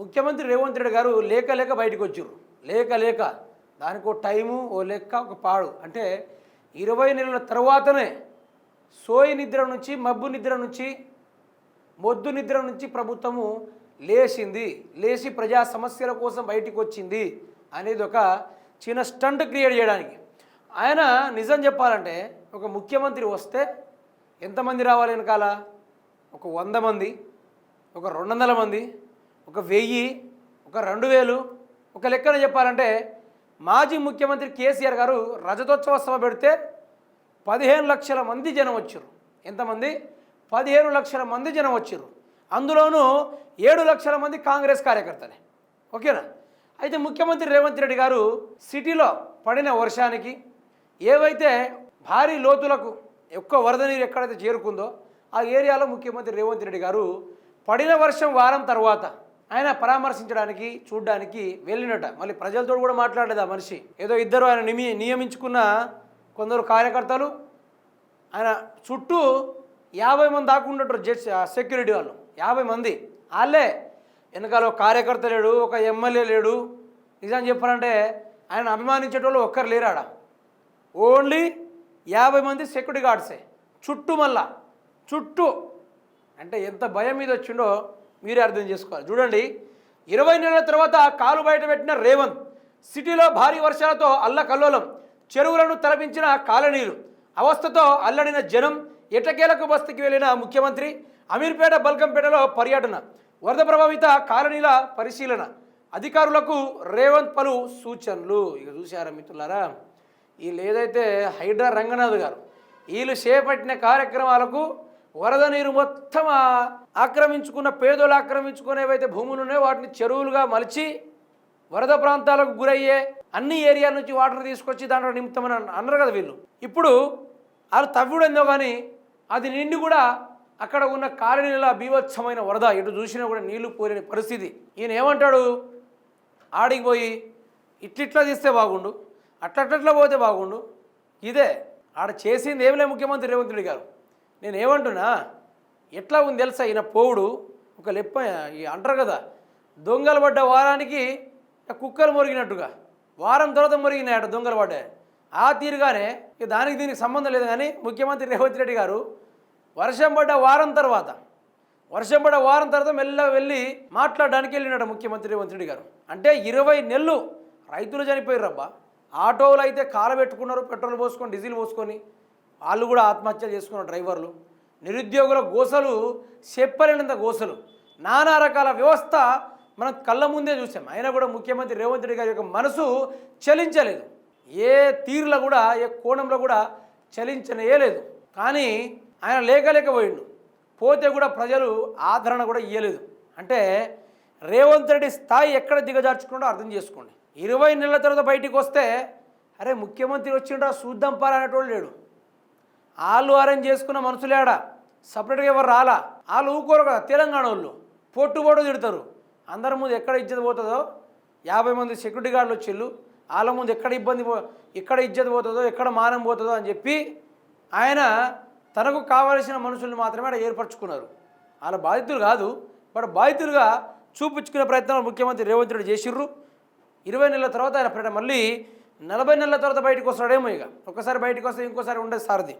ముఖ్యమంత్రి రేవంత్ రెడ్డి గారు లేక లేక బయటకు వచ్చారు. లేక లేక. దానికి ఒక టైము ఓ లెక్క ఒక పాడు. అంటే ఇరవై నెలల తర్వాతనే సోయి నిద్ర నుంచి మబ్బు నిద్ర నుంచి మొద్దు నిద్ర నుంచి ప్రభుత్వము లేచింది. లేచి ప్రజా సమస్యల కోసం బయటికి వచ్చింది అనేది ఒక చిన్న స్టంట్ క్రియేట్ చేయడానికి. ఆయన నిజం చెప్పాలంటే ఒక ముఖ్యమంత్రి వస్తే ఎంతమంది రావాలి వెనకాల? ఒక వంద మంది ఒక రెండు వందల మంది ఒక వెయ్యి ఒక రెండు వేలు ఒక లెక్కన చెప్పాలంటే మాజీ ముఖ్యమంత్రి కేసీఆర్ గారు రజతోత్సవ సభ పెడితే పదిహేను లక్షల మంది జనం వచ్చారు. ఎంతమంది? పదిహేను లక్షల మంది జనం వచ్చారు. అందులోనూ ఏడు లక్షల మంది కాంగ్రెస్ కార్యకర్తలే. ఓకేనా? అయితే ముఖ్యమంత్రి రేవంత్ రెడ్డి గారు సిటీలో పడిన వర్షానికి ఏవైతే భారీ లోతులకు ఎక్కువ వరద నీరు ఎక్కడైతే చేరుకుందో ఆ ఏరియాలో ముఖ్యమంత్రి రేవంత్ రెడ్డి గారు పడిన వర్షం వారం తర్వాత ఆయన పరామర్శించడానికి చూడడానికి వెళ్ళినట. మళ్ళీ ప్రజలతో కూడా మాట్లాడలేదు ఆ మనిషి? ఏదో ఇద్దరు ఆయన నిమి నియమించుకున్న కొందరు కార్యకర్తలు. ఆయన చుట్టూ యాభై మంది దాకా ఉండటరు జడ్స్ సెక్యూరిటీ వాళ్ళు. యాభై మంది. వాళ్ళే వెనకాల ఒక కార్యకర్త లేడు ఒక ఎమ్మెల్యే లేడు. నిజం చెప్పాలంటే ఆయన అభిమానించేటోళ్ళు ఒక్కరు లేరాడ. ఓన్లీ యాభై మంది సెక్యూరిటీ గార్డ్సే. చుట్టూ మళ్ళా. చుట్టూ. అంటే ఎంత భయం మీద వచ్చిండో మీరే అర్థం చేసుకోవాలి. చూడండి ఇరవై నెలల తర్వాత కాలు బయట పెట్టిన రేవంత్ సిటీలో భారీ వర్షాలతో అల్లకల్లోలం చెరువులను తలపించిన కాలనీలు అవస్థతో అల్లడిన జనం ఎటకేలకు బస్తీకి వెళ్ళిన ముఖ్యమంత్రి అమీర్పేట బల్కంపేటలో పర్యటన వరద ప్రభావిత కాలనీల పరిశీలన అధికారులకు రేవంత్ పలు సూచనలు. ఇక చూశారా మిత్రులారా వీళ్ళు ఏదైతే హైడ్రా రంగనాథ్ గారు వీళ్ళు చేపట్టిన కార్యక్రమాలకు వరద నీరు మొత్తం ఆక్రమించుకున్న పేదలు ఆక్రమించుకునేవైతే భూములు ఉన్నాయో వాటిని చెరువులుగా మలిచి వరద ప్రాంతాలకు గురయ్యే అన్ని ఏరియాల నుంచి వాటర్ తీసుకొచ్చి దాంట్లో నింపుతామని అన్న- అన్నారు కదా వీళ్ళు. ఇప్పుడు వాళ్ళు తవ్వుడేందో కానీ అది నిండి కూడా అక్కడ ఉన్న కాలనీల బీభత్సమైన వరద ఇటు చూసినా కూడా నీళ్ళు పోలేని పరిస్థితి. ఈయన ఏమంటాడు? ఆడికి పోయి ఇట్లిట్లా తీస్తే బాగుండు అట్లట్లట్లా పోతే బాగుండు. ఇదే ఆడ చేసింది ఏమిలే ముఖ్యమంత్రి రేవంత్ రెడ్డి గారు. నేను ఏమంటున్నా ఎట్లా ఉంది తెలుసా? ఈయన పోవుడు ఒక లెప్ప అంటారు కదా దొంగలు పడ్డ వారానికి కుక్కలు మురిగినట్టుగా. వారం తర్వాత మొరిగినాయట దొంగలు పడ్డాయి ఆ తీరుగానే ఇక దానికి దీనికి సంబంధం లేదు కానీ ముఖ్యమంత్రి రేవంత్ రెడ్డి గారు వర్షం పడ్డ వారం తర్వాత వర్షం పడ్డ వారం తర్వాత మెల్ల వెళ్ళి మాట్లాడడానికి వెళ్ళినాడు ముఖ్యమంత్రి రేవంత్ రెడ్డి గారు. అంటే ఇరవై నెలలు రైతులు చనిపోయారు రబ్బా ఆటోలు అయితే కాలబెట్టుకున్నారు పెట్రోల్ పోసుకొని డీజిల్ పోసుకొని. వాళ్ళు కూడా ఆత్మహత్యలు చేసుకున్న డ్రైవర్లు. నిరుద్యోగుల గోసలు చెప్పలేనంత గోసలు. నానా రకాల వ్యవస్థ మనం కళ్ళ ముందే చూసాం. అయినా కూడా ముఖ్యమంత్రి రేవంత్ రెడ్డి గారి యొక్క మనసు చలించలేదు. ఏ తీరులో కూడా ఏ కోణంలో కూడా చలించనేయలేదు. కానీ ఆయన లేకలేకపోయిండు పోతే కూడా ప్రజలు ఆదరణ కూడా ఇవ్వలేదు అంటే రేవంత్ రెడ్డి స్థాయి ఎక్కడ దిగజార్చుకున్నాడో అర్థం చేసుకోండి. ఇరవై నెలల తర్వాత బయటికి వస్తే అరే ముఖ్యమంత్రి వచ్చిండ్రా చూద్దాం పారా అనేటోళ్ళు లేడు. వాళ్ళు అరేంజ్ చేసుకున్న మనుషులేడా? సపరేట్గా ఎవరు రాలా? వాళ్ళు ఊరుకోరు కదా తెలంగాణ వాళ్ళు. పొట్టు పొట్టు తిడతారు. అందరి ముందు ఎక్కడ ఇజ్జత పోతుందో? యాభై మంది సెక్యూరిటీ గార్డులు వచ్చిళ్ళు. వాళ్ళ ముందు ఎక్కడ ఇబ్బంది పో ఎక్కడ ఇజ్జత పోతుందో ఎక్కడ మానం పోతుందో అని చెప్పి ఆయన తనకు కావలసిన మనుషుల్ని మాత్రమే ఆడ ఏర్పరచుకున్నారు. వాళ్ళ బాధితులు కాదు బట్ బాధితులుగా చూపించుకునే ప్రయత్నం ముఖ్యమంత్రి రేవంత్ రెడ్డి చేసిర్రు. ఇరవై నెలల తర్వాత ఆయన మళ్ళీ నలభై నెలల తర్వాత బయటకు వస్తాడేమో ఇక. ఒకసారి బయటకు వస్తే ఇంకోసారి ఉండేది సారథి.